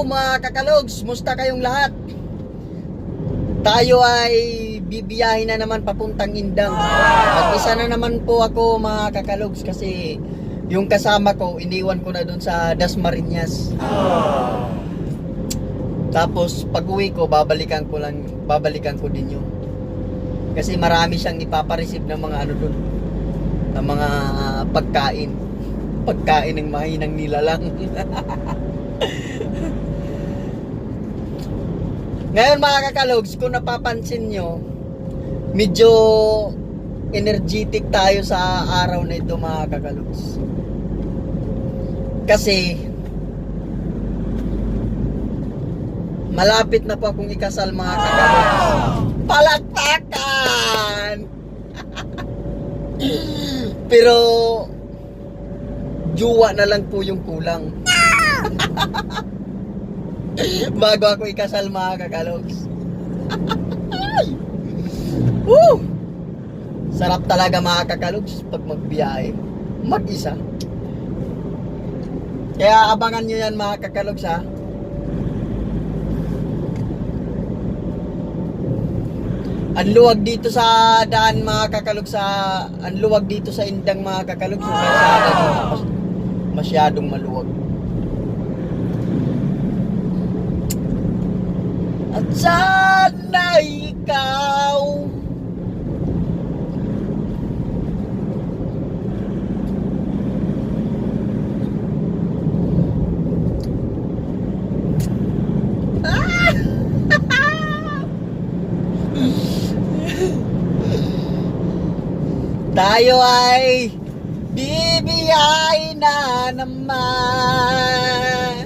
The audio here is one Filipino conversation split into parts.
Hello mga kakalogs, musta kayong lahat? Tayo ay bibiyahin na naman papuntang Indang. Mag-isa na naman po ako mga kakalogs kasi yung kasama ko, iniwan ko na dun sa Dasmariñas. Tapos pag uwi ko, babalikan ko lang, babalikan ko din yun. Kasi marami siyang ipapareceive ng mga ano dun, ng mga pagkain. Pagkain ng mahinang nilalang. Ngayon mga kakalogs, kung napapansin nyo, medyo energetic tayo sa araw na ito mga kakalogs. Kasi, malapit na po akong ikasal mga kakalogs. Palakpakan! Pero, juwa na lang po yung kulang. Bago ako ikasal mga kakalogs. Woo! Sarap talaga mga kakalogs pag magbiyahe. Mag-isa. Kaya abangan nyo yan mga kakalogs ha. Ang luwag dito sa daan mga kakalogs sa ang luwag dito sa indang mga kakalogs yung kalsada dito mas, masyadong maluwag. At sana ikaw? Tayo ay bibiyay na naman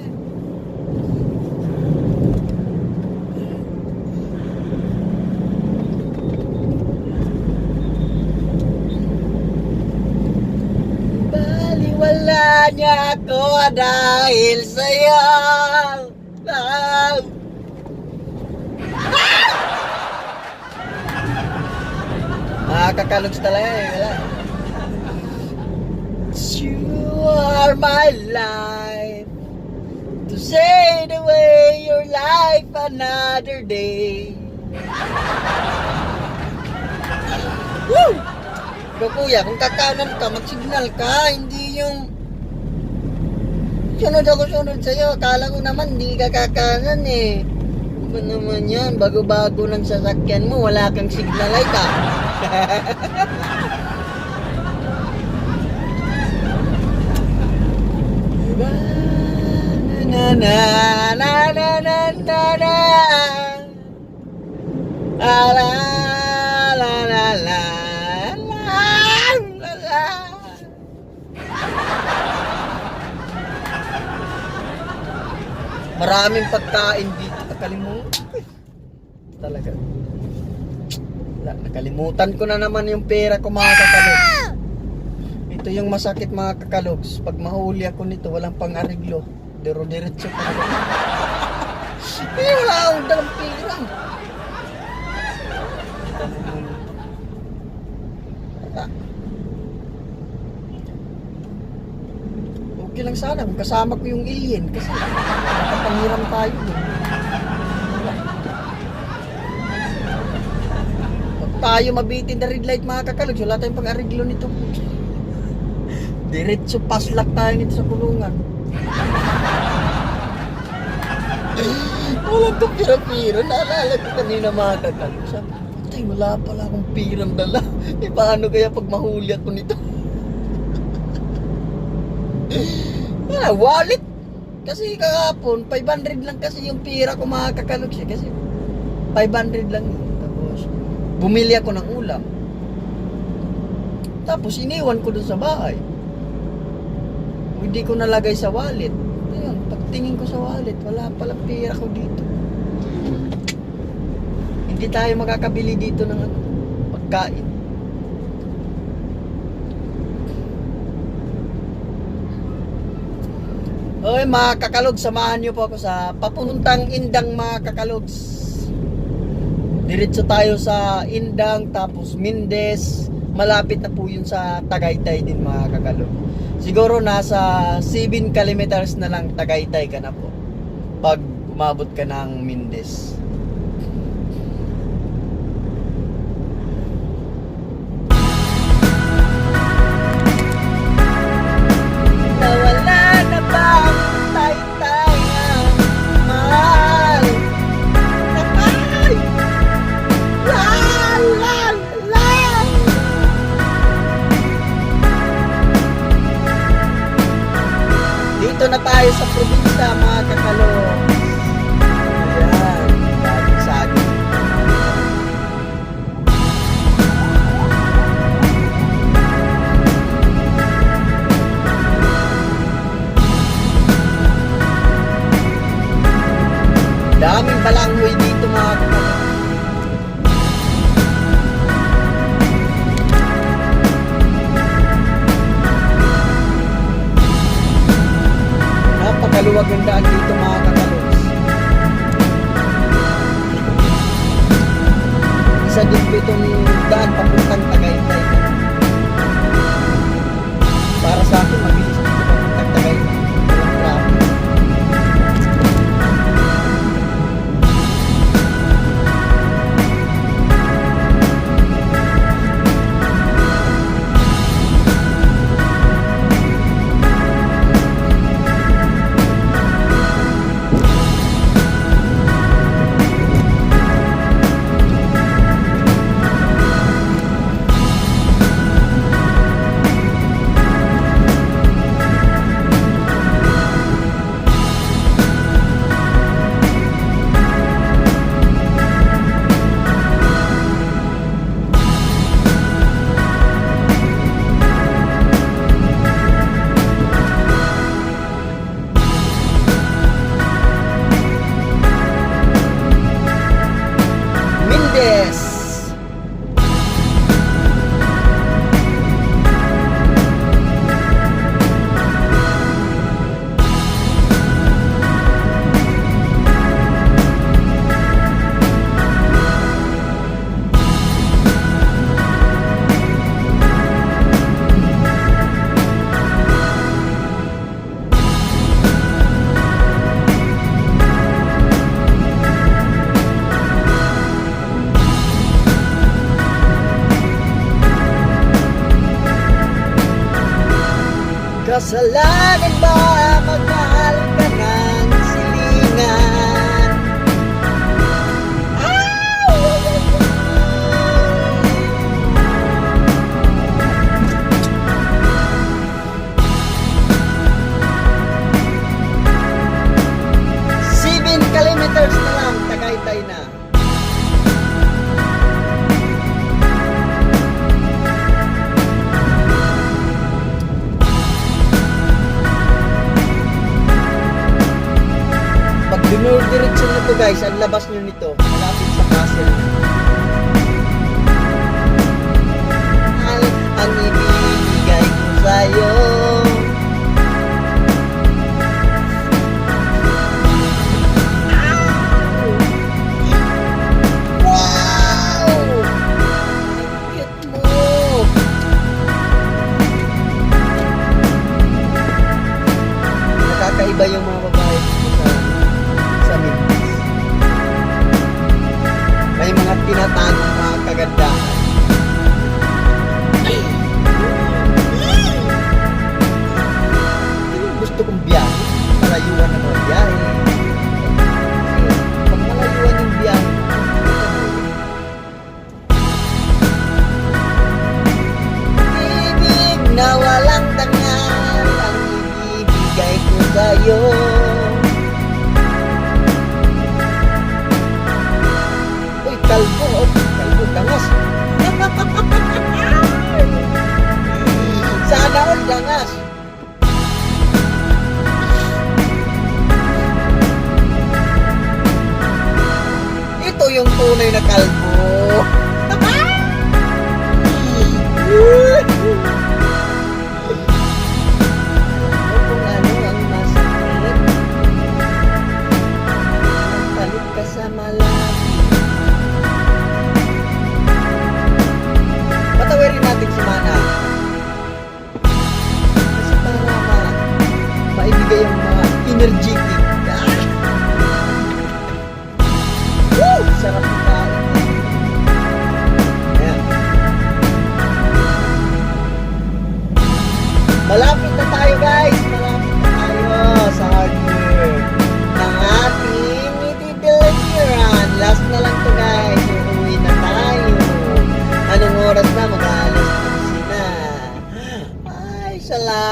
ako dahil sa'yo Love Nakakalogs talaga eh. Wala. You are my life To say the way your life another day Woo! Ikaw kuya, kung kakanan ka, mag-signal ka, hindi yung Sunod ako sunod sa'yo, akala ko naman hindi ka kakanan eh Ano naman yan, bago-bago ng sasakyan mo, wala kang signal light ah na na na na na na na la Maraming pagkain dito. Nakalimutan. Talaga. Wala, nakalimutan ko na naman yung pera ko mga kakalogs. Ito yung masakit mga kakalogs. Pag mahuli ako nito, walang pang-ariglo. Dero-diretso pa eh, wala akong dalang pera. Okay lang sana kung kasama ko yung alien kasi nakapanghiram tayo. Wala. Pag tayo mabitin na red light mga kakalogs, wala tayong pang-ariglo nito. Diretso paslak tayo nito sa kulungan. Walang ko pira-pira. Naalala ko kanina mga kakalogs. Sabi, Tay, wala pala akong pirang dala. E paano kaya pag mahuli ako nito? Ah, wallet. Kasi kahapon, 500 lang kasi yung pira ko mga kakalogs eh. Kasi 500 lang yun. Tapos, bumili ako ng ulam. Tapos, iniwan ko dun sa bahay. Hindi ko nalagay sa wallet. Ayun, pagtingin ko sa wallet, wala palang pira ko dito. Hindi tayo makakabili dito ng ano, pagkain. Oy mga kakalogs, samahan niyo po ako sa papuntang Indang mga kakalogs. Diretso tayo sa Indang tapos Mindes. Malapit na po yun sa Tagaytay din mga kakalog. Siguro nasa 7 kilometers na lang Tagaytay ka na po. pag umabot ka ng Mindes. Napakaluwag ng daan dito mga sa langit ba? Mga oh, tangos, tangos. Sana all langas. Ito yung tunay na kalbo. kasama lang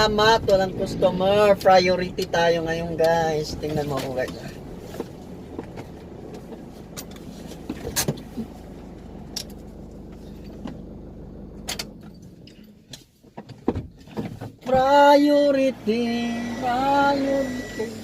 salamat. Walang customer. Priority tayo ngayon guys. Tingnan mo ako guys. Priority, priority.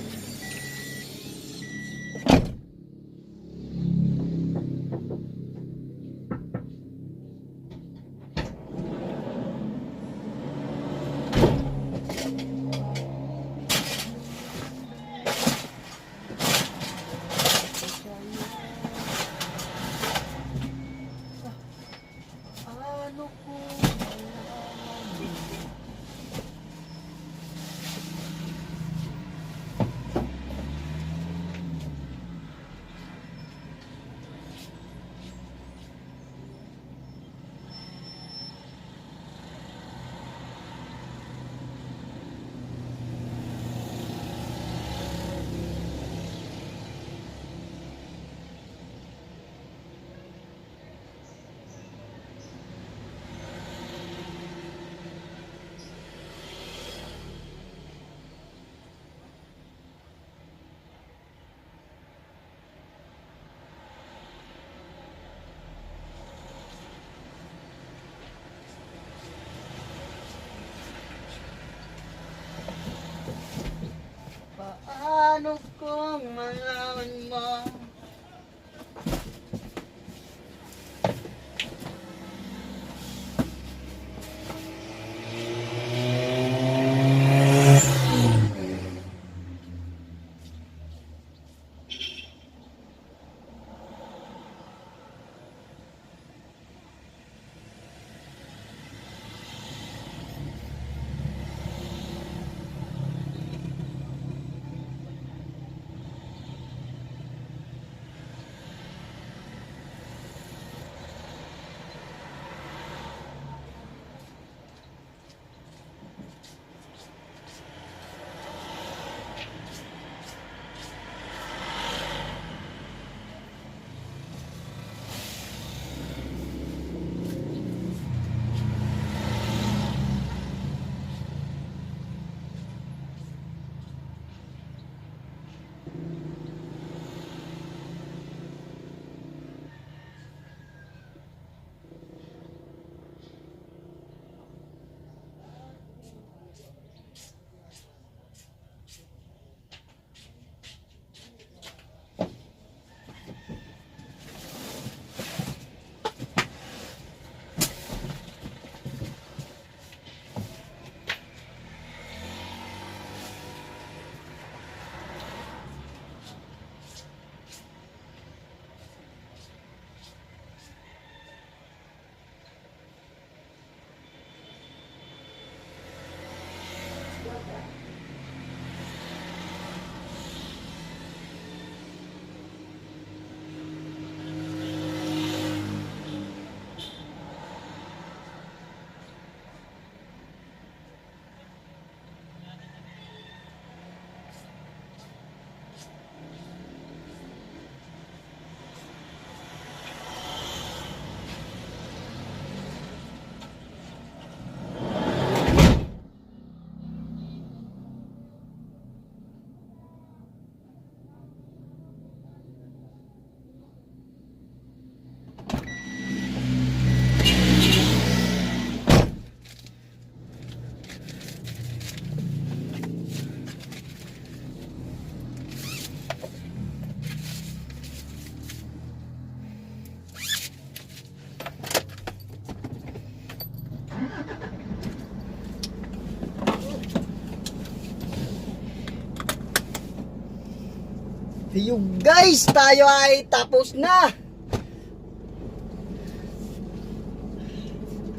You guys, tayo ay tapos na.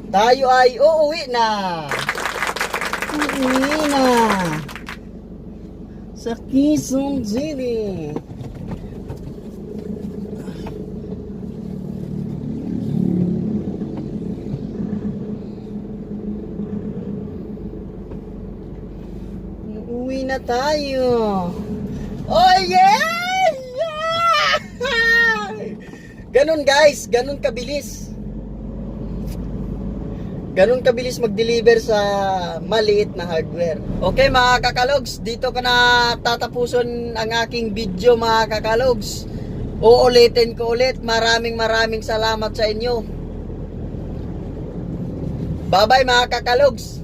Tayo ay uuwi na. Uuwi na. Sa Quezon City. na tayo. Oh yeah! Ganun guys, ganun kabilis. Ganun kabilis mag-deliver sa maliit na hardware. Okay mga kakalogs, dito ko na tatapuson ang aking video mga kakalogs. Uulitin ko ulit, maraming maraming salamat sa inyo. Bye bye mga kakalogs.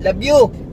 Love you.